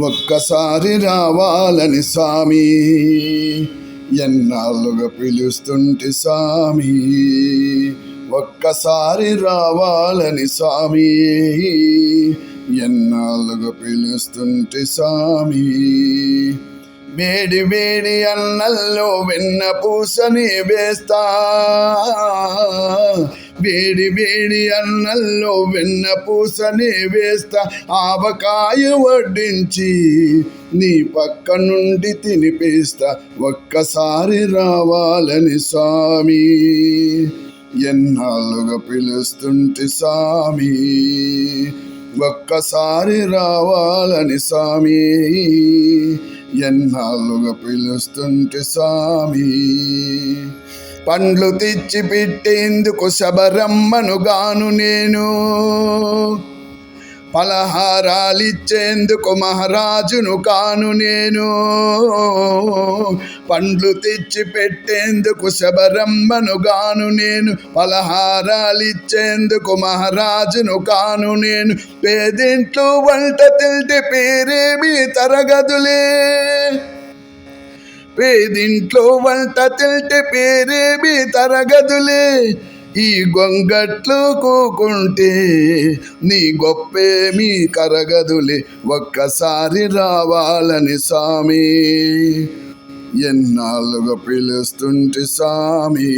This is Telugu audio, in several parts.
ఒక్కసారి రావాలని స్వామి ఎన్నాళ్ళుగా పిలుస్తుంటే స్వామి ఒక్కసారి రావాలని స్వామి ఎన్నాళ్ళుగా పిలుస్తుంటే స్వామి వేడి వేడి అన్నల్లో వెన్న పూసని వేస్తా. వేడి వేడి అన్నల్లో వెన్న పూసని వేస్తా ఆవకాయ వడ్డించి నీ పక్క నుండి తినిపిస్తా. ఒక్కసారి రావాలని స్వామి ఎన్నాళ్ళుగా పిలుస్తుంటే స్వామి? ఒక్కసారి రావాలని స్వామి ఎన్నాళ్ళుగా పిలుస్తుంటే స్వామి? పండ్లు తెచ్చి పెట్టేందుకు శబరమ్మనుగాను నేను. పలహారాలిచ్చేందుకు మహారాజును కాను నేను. పండ్లు తెచ్చి పెట్టేందుకు శబరమ్మను గాను నేను. పలహారాలిచ్చేందుకు మహారాజును కాను నేను. పేదింట్లో వంట తింటే పేరేమి తరగదులే. పేదింట్లో వంట తింటే పేరేమి తరగదులే ఈ గొంగట్లు కూకుంటే నీ గొప్పేమీ కరగదులే. ఒక్కసారి రావాలని స్వామి ఎన్నాళ్ళుగా పిలుస్తుంటే స్వామి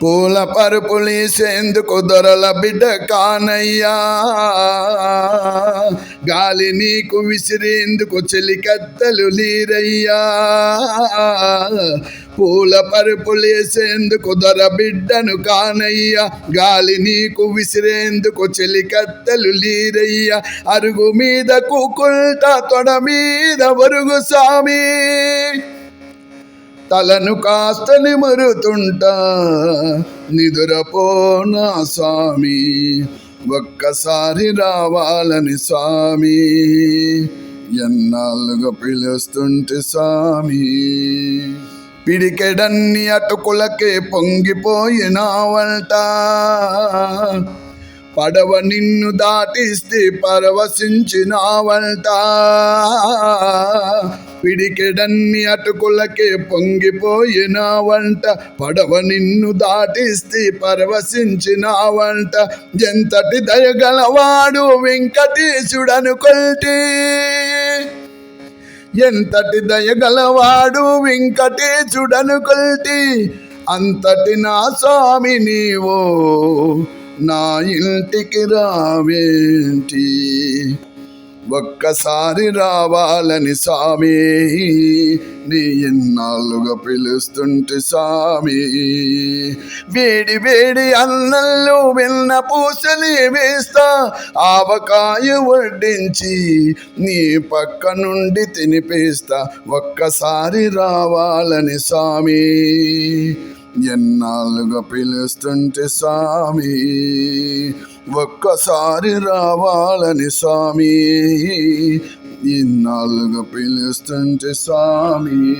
పూల పరుపులీసేందుకు దొరల బిడ్డ కానయ్యా. గాలి నీకు విసిరేందుకు చెలికత్తలు లీరయ్యా పూల పరుపులేసేందుకు దొర బిడ్డను కానయ్యా. గాలి నీకు విసిరేందుకు చెలికత్తలు లీరయ్యా అరుగు మీద కూకుంట తొడ మీద వరుగు సామి తలను కాస్త నిమరుతుంటా నిదురపోనా స్వామి. ఒక్కసారి రావాలని స్వామి. ఎన్నాళ్ళుగా పిలుస్తుంటే స్వామి. పిడికెడన్ని అటుకులకే పొంగిపోయినావంట. పడవ నిన్ను దాటిస్తే పరవశించినావంట. పిడికెడన్ని అటుకులకే పొంగిపోయినావంట. పడవ నిన్ను దాటిస్తే పరవశించినావంట. ఎంతటి దయగలవాడు వెంకటేశుడను కొల్టి ఎంతటి దయగలవాడు వెంకటేశుడను కొల్టి అంతటి నా స్వామి నీవో. నా ఇంటికి రావేంటి? ఒక్కసారి రావాలని స్వామి నీ ఎన్నాళ్ళుగా పిలుస్తుంటే స్వామి. వేడి వేడి అన్నంలో వెన్న పూసని వేస్తా ఆవకాయ వడ్డించి నీ పక్క నుండి తినిపిస్తా. ఒక్కసారి రావాలని స్వామి. ఎన్నాళ్ళుగా పిలుస్తుంటే స్వామి? ఒక్కసారి రావాలని స్వామి. ఇన్నాళ్ళుగా పిలుస్తుంటే స్వామి.